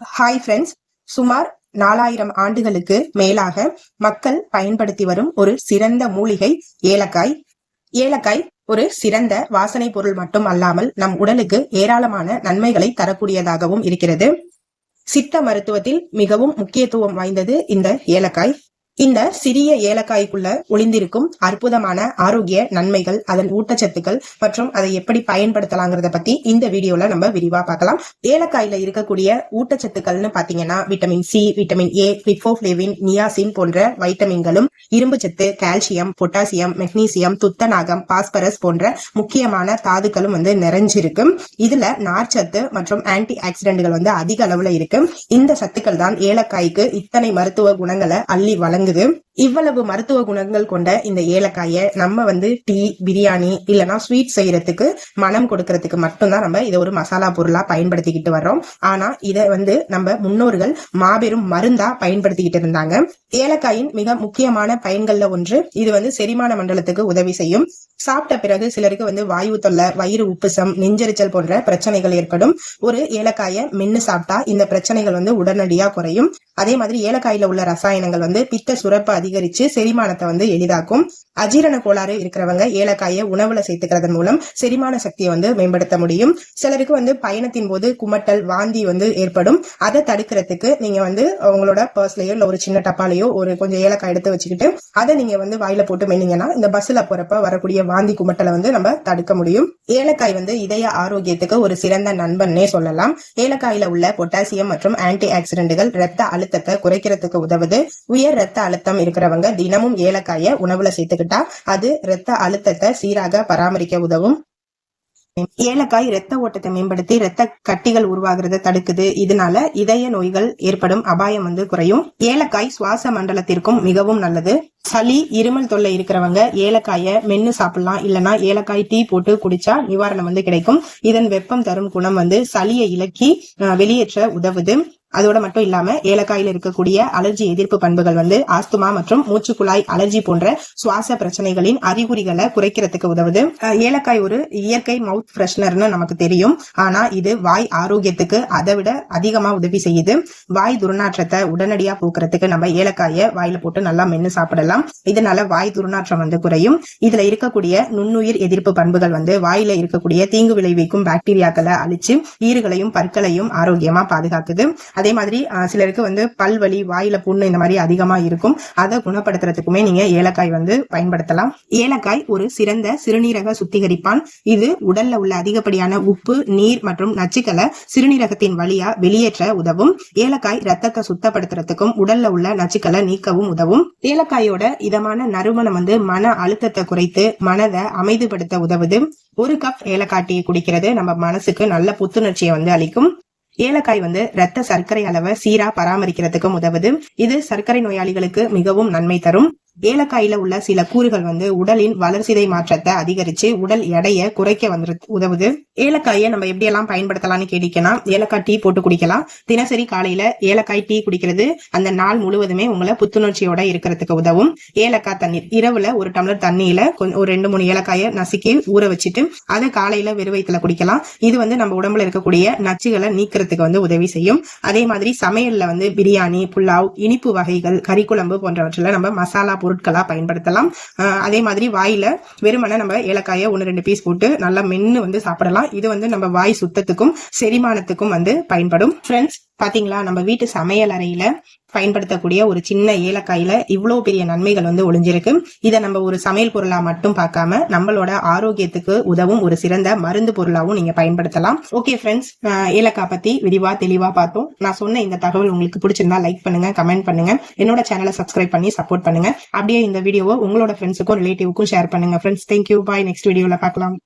Hi friends சுமார் நாலாயிரம் ஆண்டுகளுக்கு மேலாக மக்கள் பயன்படுத்தி வரும் ஒரு சிறந்த மூலிகை ஏலக்காய். ஏலக்காய் ஒரு சிறந்த வாசனை பொருள் மட்டும் அல்லாமல் நம் உடலுக்கு ஏராளமான நன்மைகளை தரக்கூடியதாகவும் இருக்கிறது. சித்த மருத்துவத்தில் மிகவும் முக்கியத்துவம் வாய்ந்தது இந்த ஏலக்காய். இந்த சிறிய ஏலக்காய்க்குள்ள ஒளிந்திருக்கும் அற்புதமான ஆரோக்கிய நன்மைகள் அதன் ஊட்டச்சத்துக்கள் மற்றும் அதை எப்படி பயன்படுத்தலாங்கிறத பத்தி இந்த வீடியோல நம்ம விரிவா பார்க்கலாம். ஏலக்காயில இருக்கக்கூடிய ஊட்டச்சத்துக்கள்னு பாத்தீங்கன்னா vitamin C vitamin A riboflavin niacin போன்ற வைட்டமின்களும் இரும்பு சத்து கால்சியம் பொட்டாசியம் மெக்னீசியம் துத்தநாகம் பாஸ்பரஸ் போன்ற முக்கியமான தாதுக்களும் வந்து நிறைஞ்சிருக்கு. இதுல நார்ச்சத்து மற்றும் ஆன்டி ஆக்சிடென்ட்கள் வந்து அதிக அளவுல இருக்கு. இந்த சத்துக்கள் தான் ஏலக்காய்க்கு இத்தனை மருத்துவ குணங்களை அள்ளி வழங்குது இவ்வளவு மருத்துவ குணங்கள் கொண்ட இந்த ஏலக்காயை நம்ம வந்து டீ பிரியாணி இல்லைனா ஸ்வீட் செய்யறதுக்கு மனம் கொடுக்கறதுக்கு மட்டும்தான் நம்ம இதை ஒரு மசாலா பொருளா பயன்படுத்திக்கிட்டு வர்றோம். ஆனா இதை வந்து நம்ம முன்னோர்கள் மாபெரும் மருந்தா பயன்படுத்திக்கிட்டு இருந்தாங்க. ஏலக்காயின் மிக முக்கியமான பயன்கள்ல ஒன்று இது வந்து செரிமான மண்டலத்துக்கு உதவி செய்யும். சாப்பிட்ட பிறகு சிலருக்கு வந்து வாயு தொல்லை வயிறு உப்புசம் நெஞ்செரிச்சல் போன்ற பிரச்சனைகள் ஏற்படும். ஒரு ஏலக்காயை மென்னு சாப்பிட்டா இந்த பிரச்சனைகள் வந்து உடனடியா குறையும். அதே மாதிரி ஏலக்காயில உள்ள ரசாயனங்கள் வந்து பித்த சுரப்பு அதிகரிச்சு செரிமானத்தை வந்து எளிதாக்கும். அஜீரண கோளாறு இருக்கிறவங்க ஏலக்காயை உணவுல சேர்த்துக்கிறதன் மூலம் செரிமான சக்தியை வந்து மேம்படுத்த முடியும். சிலருக்கு வந்து பயணத்தின் போது குமட்டல் வாந்தி வந்து ஏற்படும். அதை தடுக்கிறதுக்கு நீங்க வந்து உங்களோட பர்ஸ்லயோ இல்ல ஒரு சின்ன டப்பாலையோ ஒரு கொஞ்சம் ஏலக்காய் எடுத்து வச்சுக்கிட்டு அதை நீங்க வந்து வாயில போட்டு மென்னீங்கன்னா இந்த பஸ்ல போறப்ப வரக்கூடிய வாந்தி குமட்டலை வந்து நம்ம தடுக்க முடியும். ஏலக்காய் வந்து இதய ஆரோக்கியத்துக்கு ஒரு சிறந்த நண்பன்னே சொல்லலாம். ஏலக்காயில உள்ள பொட்டாசியம் மற்றும் ஆன்டி ஆக்சிடென்ட்கள் ரத்த அழுத்தத்தை குறைக்கிறதுக்கு உதவுது. உயர் ரத்த அழுத்தம் இருக்கிறவங்க தினமும் ஏலக்காயை உணவுல சேர்த்துக்கிட்டா அது ரத்த அழுத்தத்தை சீராக பராமரிக்க உதவும். ஏலக்காய் ரத்த ஓட்டத்தை மேம்படுத்தி ரத்த கட்டிகள் உருவாகிறத தடுக்குது. இதனால இதய நோய்கள் ஏற்படும் அபாயம் வந்து குறையும். ஏலக்காய் சுவாச மண்டலத்திற்கும் மிகவும் நல்லது. சளி இருமல் தொல்லை இருக்கிறவங்க ஏலக்காயை மென்னு சாப்பிடலாம். இல்லைன்னா ஏலக்காய் டீ போட்டு குடிச்சா நிவாரணம் வந்து கிடைக்கும். இதன் வெப்பம் தரும் குணம் வந்து சளியை இலக்கி வெளியேற்ற உதவுது. அதோட மட்டும் இல்லாம ஏலக்காயில இருக்கக்கூடிய அலர்ஜி எதிர்ப்பு பண்புகள் வந்து ஆஸ்துமா மற்றும் மூச்சுக்குழாய் அலர்ஜி போன்ற சுவாச பிரச்சனைகளின் அறிகுறிகளை குறைக்கிறதுக்கு உதவுது. ஏலக்காய் ஒரு இயற்கை மவுத் ஃப்ரெஷ்னர்னு நமக்கு தெரியும். ஆனா இது வாய் ஆரோக்கியத்துக்கு அதை விட அதிகமா உதவி செய்யுது. வாய் துர்நாற்றத்தை உடனடியா போக்குறதுக்கு நம்ம ஏலக்காயை வாயில போட்டு நல்லா மென்னு சாப்பிடலாம். இதனால வாய் துர்நாற்றம் வந்து குறையும். இதுல இருக்கக்கூடிய நுண்ணுயிர் எதிர்ப்பு பண்புகள் வந்து வாயில இருக்கக்கூடிய தீங்கு விளைவிக்கும் பாக்டீரியாக்களை அழிச்சு ஈறுகளையும் பற்களையும் ஆரோக்கியமா பாதுகாக்குது. அதே மாதிரி சிலருக்கு வந்து பல்வலி வாயில புண்ணு இந்த மாதிரி அதிகமா இருக்கும். அதை குணப்படுத்துறதுக்குமே நீங்க ஏலக்காய் வந்து பயன்படுத்தலாம். ஏலக்காய் ஒரு சிறந்த சிறுநீரக சுத்திகரிப்பான். இது உடல்ல உள்ள அதிகப்படியான உப்பு நீர் மற்றும் நச்சுக்களை சிறுநீரகத்தின் வழியா வெளியேற்ற உதவும். ஏலக்காய் ரத்தத்தை சுத்தப்படுத்துறதுக்கும் உடல்ல உள்ள நச்சுக்களை நீக்கவும் உதவும். ஏலக்காயோட இதமான நறுமணம் வந்து மன அழுத்தத்தை குறைத்து மனதை அமைதிப்படுத்த உதவுது. ஒரு கப் ஏலக்காய் டீ குடிக்கிறது நம்ம மனசுக்கு நல்ல புத்துணர்ச்சியை வந்து அளிக்கும். ஏலக்காய் வந்து ரத்த சர்க்கரை அளவை சீரா பராமரிக்கிறதுக்கும் உதவுது. இது சர்க்கரை நோயாளிகளுக்கு மிகவும் நன்மை தரும். ஏலக்காயில உள்ள சில கூறுகள் வந்து உடலின் வளர்சிதை மாற்றத்தை அதிகரிச்சு உடல் எடையை குறைக்க வந்து உதவுது. ஏலக்காயை நம்ம எப்படி எல்லாம் பயன்படுத்தலாம்னு கேட்டீங்கன்னா ஏலக்காய் டீ போட்டு குடிக்கலாம். தினசரி காலையில ஏலக்காய் டீ குடிக்கிறது அந்த நாள் முழுவதுமே உங்களை புத்துணர்ச்சியோட இருக்கிறதுக்கு உதவும். ஏலக்காய் தண்ணீர் இரவுல ஒரு டம்ளர் தண்ணியில ஒரு ரெண்டு மூணு ஏலக்காயை நசுக்கி ஊற வச்சுட்டு அதை காலையில வெறுவயத்துல குடிக்கலாம். இது வந்து நம்ம உடம்புல இருக்கக்கூடிய நச்சுகளை நீக்கிறதுக்கு வந்து உதவி செய்யும். அதே மாதிரி சமையல்ல வந்து பிரியாணி புலாவ் இனிப்பு வகைகள் கறிக்குழம்பு போன்றவற்றில் நம்ம மசாலா பொருட்களா பயன்படுத்தலாம். அதே மாதிரி வாயில வெறுமனை நம்ம ஏலக்காயை ஒன்று ரெண்டு பீஸ் போட்டு நல்லா மென்னு வந்து சாப்பிடலாம். இது வந்து நம்ம வாய் சுத்தத்துக்கும் செரிமானத்துக்கும் வந்து பயன்படும். ஃப்ரெண்ட்ஸ் பாத்தீங்களா? நம்ம வீட்டு சமையல் அறையில பயன்படுத்தக்கூடிய ஒரு சின்ன ஏலக்காயில இவ்வளவு பெரிய நன்மைகள் வந்து ஒளிஞ்சிருக்கு. இதை நம்ம ஒரு சமையல் பொருளா மட்டும் பார்க்காம நம்மளோட ஆரோக்கியத்துக்கு உதவும் ஒரு சிறந்த மருந்து பொருளாவும் நீங்க பயன்படுத்தலாம். ஓகே ஃப்ரெண்ட்ஸ் ஏலக்காய் பத்தி விரிவா தெளிவா பார்த்தோம் நான் சொன்ன இந்த தகவல் உங்களுக்கு பிடிச்சிருந்தா லைக் பண்ணுங்க கமெண்ட் பண்ணுங்க. என்னோட சேனலை சப்ஸ்கிரைப் பண்ணி சப்போர்ட் பண்ணுங்க. அப்படியே இந்த வீடியோவை உங்களோட ஃப்ரெண்ட்ஸுக்கும் ரிலேட்டிவ்க்கும் ஷேர் பண்ணுங்க friends thank you bye next வீடியோல பார்க்கலாம்.